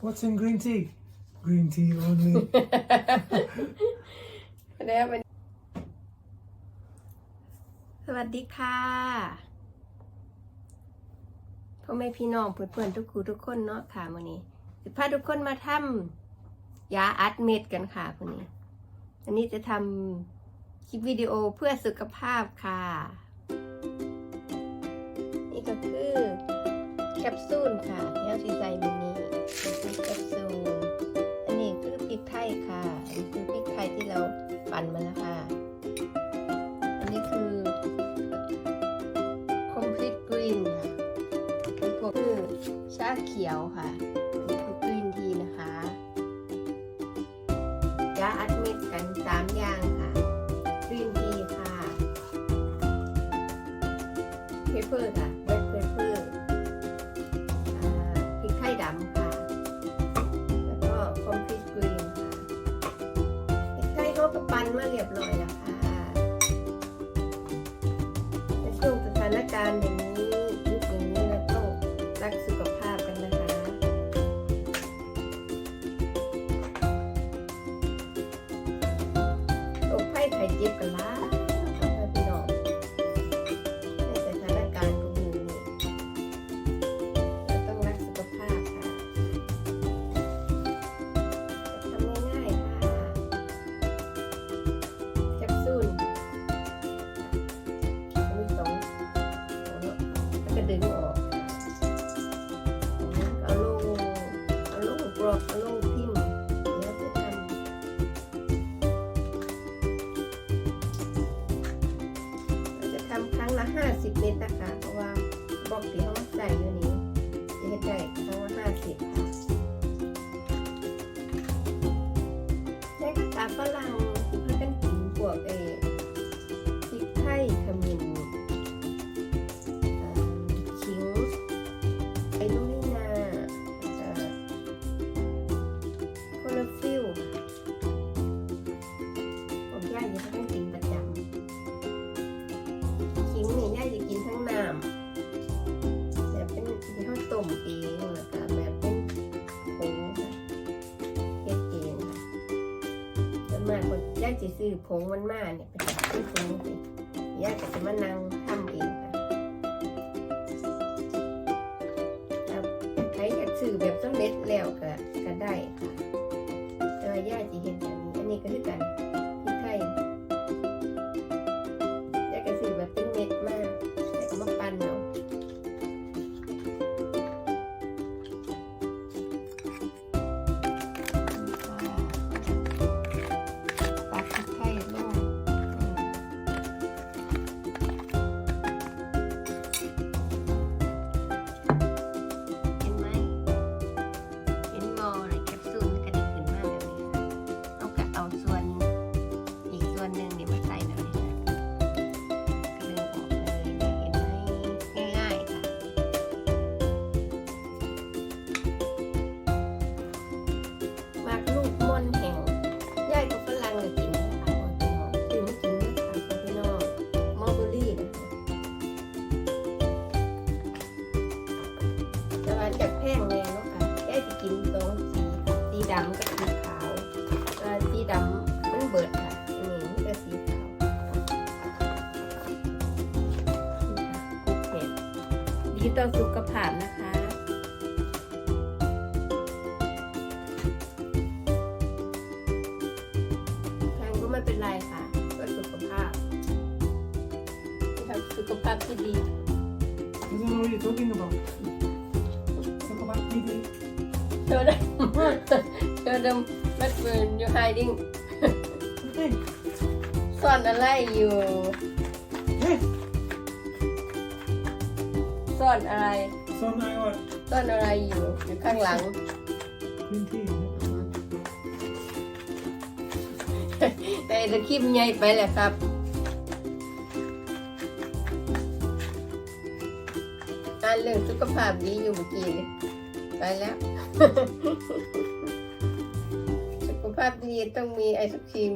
What's in green tea? Green tea only. แล้วมันสวัสดีค่ะพ่อแม่พี่น้องเพื่อนๆทุกคูทุกคนเนาะค่ะวันนี้สิพาทุกคนมาทำยาอัดเม็ดกันค่ะวันนี้ อันนี้จะทำคลิปวิดีโอเพื่อสุขภาพค่ะ นี่ก็คือ แคปซูลค่ะแล้วสีใส่มินี้คือแคปซูล อันนี้คือพริกไทยค่ะ อันนี้คือพริกไทยที่เราปั่นมาแล้วค่ะ อันนี้คือ complete green ค่ะเป็นพวกคือชาเขียวค่ะอันนี้คือกรีนทีนะคะยาอัดเม็ดกันสามอย่างค่ะกรีนทีค่ะเพเปอร์ค่ะ สถานการณ์อย่างนี้ จะให้ไมากคนยากจะซื้อผงมันมาเนี่ยไปซื้อผงสิยากจะมานั่งทำเองค่ะใครอยากซื้อแบบสำเร็จแล้วก็ก็ได้ค่ะแต่ว่ายากจะเห็นแบบนี้อันนี้ก็คือกัน ว่าจากแพงแรงเนาะค่ะย่จะกินสองสีสีดำกับสีขาวสีดำมันเบิดค่ะอันนี้มันก็สีขาวนี่ค่ะคุกเห็ดดีต่อสุขภาพนะคะแพงก็ไม่เป็นไรค่ะเพื่อสุขภาพทำสุขภาพที่ดี I don't know what you're talking about. Talk about TV. เธอได้เธอดมแมดเฟิร์นอยู่ไฮดิ้ง Hey, ซ่อนอะไรอยู่ hey. ซ่อนอะไร So now what? ซ่อนอะไรอยู่ อยู่ข้างหลัง Green tea. แต่ตะคลิปใหญ่ไปแหละครับอ่านเรื่องสุขภาพดีอยู่เมื่อกี้นี่ ไปแล้ว สุขภาพดีต้องมีไอศครีม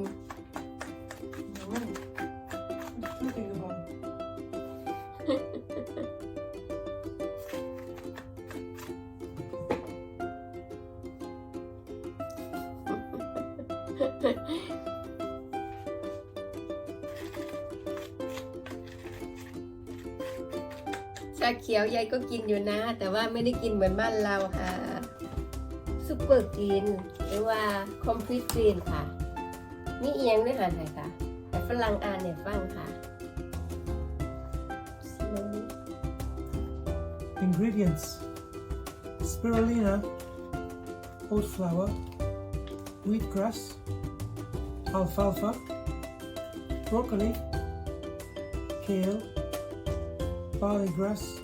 ชาเขียวยายก็กินอยู่นะ แต่ว่าไม่ได้กินเหมือนบ้านเราค่ะซุปเปอร์กรีนหรือว่าคอมพลีทกรีนค่ะนี่เอียงด้วยหันไหนค่ะ แต่ฝรั่งอ่านเนี่ยฟังค่ะ Ingredients spirulina, oat flour, wheatgrass, alfalfa, broccoli, kale, barley grass,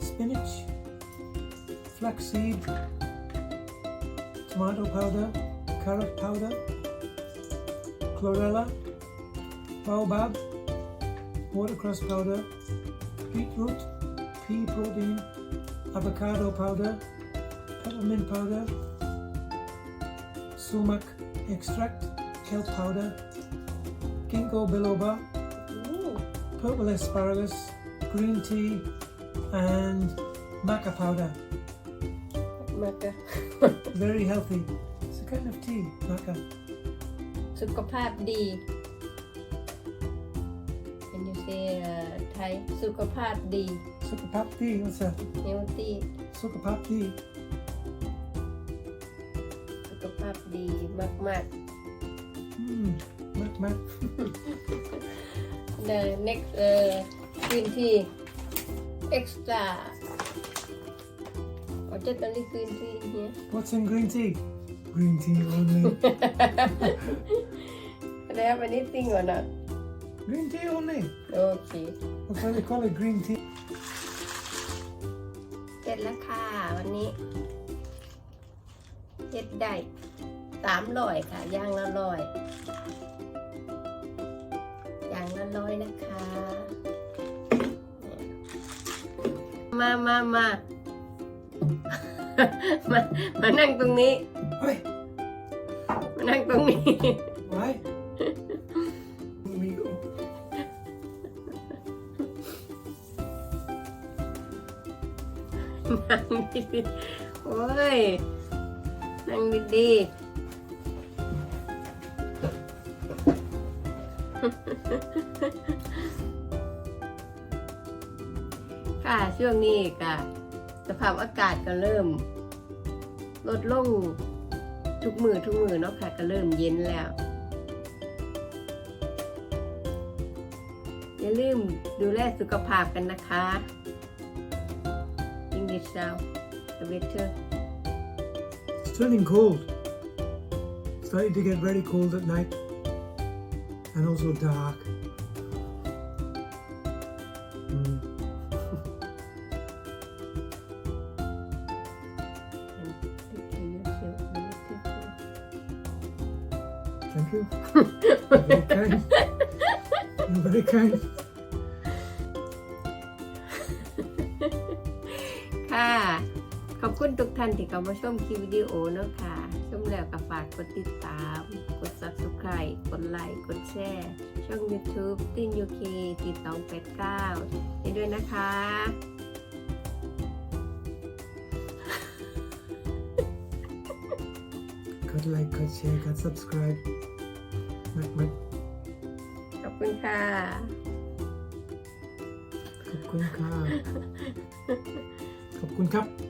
spinach, flaxseed, tomato powder, carrot powder, chlorella, baobab, watercress powder, beetroot, pea protein, avocado powder, peppermint powder, sumac extract, kelp powder, ginkgo biloba, อู้ purple asparagus, green tea, and maca powder. มากะ Very healthy. It's a kind of tea, maca. สุขภาพดี Can you say ไทยสุขภาพดี Sukapap tea, what's that? healthy Sukapap tea. สุขภาพดีมาก Mmm, mac mac. ๆ The next เอ่อ green tea extra or just only green tea here What's in green tea? Green tea only. they have anything or not green tea only. okay That's why they call it green tea. เสร็จแล้วค่ะวันนี้เฮ็ดได้สามร้อยค่ะย่างละร้อยย่างละร้อยนะคะ มามามามามานั่งตรงนี้ Hey, มานั่งตรงนี้ right? Here we go. นั่งดีๆโอ้ยนั่งดีๆ ค่ะช่วงนี้ค่ะสภาพอากาศก็เริ่ม ลดลงทุกมือทุกมือเนาะค่ะก็เริ่มเย็นแล้ว อย่าลืมดูแลสุขภาพกันนะคะ English now the better It's turning cold. Starting to get very cold at night. And also dark. Thank you. You're very kind. You're very kind. ค่ะ ขอบคุณทุกท่านที่เข้ามาชมคลิปวิดีโอเนาะค่ะ ชมแล้วก็ฝากกดติดตาม กด subscribe กดไลค์ กดแชร์ ช่อง YouTube ตินยูเคติดตองแปดเก้าให้ด้วยนะคะ Cut like, cut share, cut subscribe. Mac, mac. ขอบคุณค่ะ ขอบคุณค่ะ ขอบคุณครับ